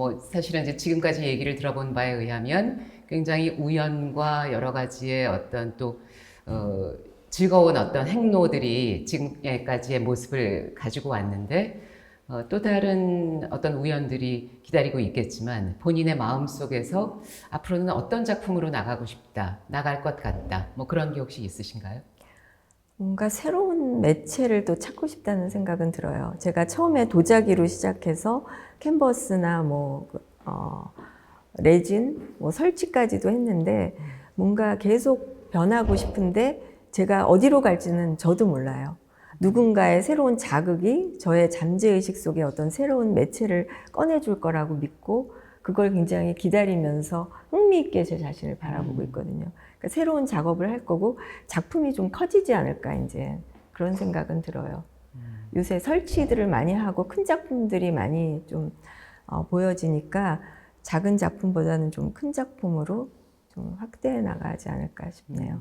뭐 사실은 이제 지금까지 얘기를 들어본 바에 의하면 굉장히 우연과 여러 가지의 어떤 또 어, 즐거운 어떤 행로들이 지금까지의 모습을 가지고 왔는데 어, 또 다른 어떤 우연들이 기다리고 있겠지만 본인의 마음 속에서 앞으로는 어떤 작품으로 나가고 싶다, 나갈 것 같다, 뭐 그런 게 혹시 있으신가요? 뭔가 새로운 매체를 또 찾고 싶다는 생각은 들어요. 제가 처음에 도자기로 시작해서 캔버스나 뭐, 그, 어, 레진, 뭐 설치까지도 했는데 뭔가 계속 변하고 싶은데 제가 어디로 갈지는 저도 몰라요. 누군가의 새로운 자극이 저의 잠재의식 속에 어떤 새로운 매체를 꺼내줄 거라고 믿고 그걸 굉장히 기다리면서 흥미있게 제 자신을 바라보고 있거든요. 그러니까 새로운 작업을 할 거고 작품이 좀 커지지 않을까 이제 그런 생각은 들어요. 요새 설치들을 많이 하고 큰 작품들이 많이 좀 어, 보여지니까 작은 작품보다는 좀 큰 작품으로 좀 확대해 나가지 않을까 싶네요.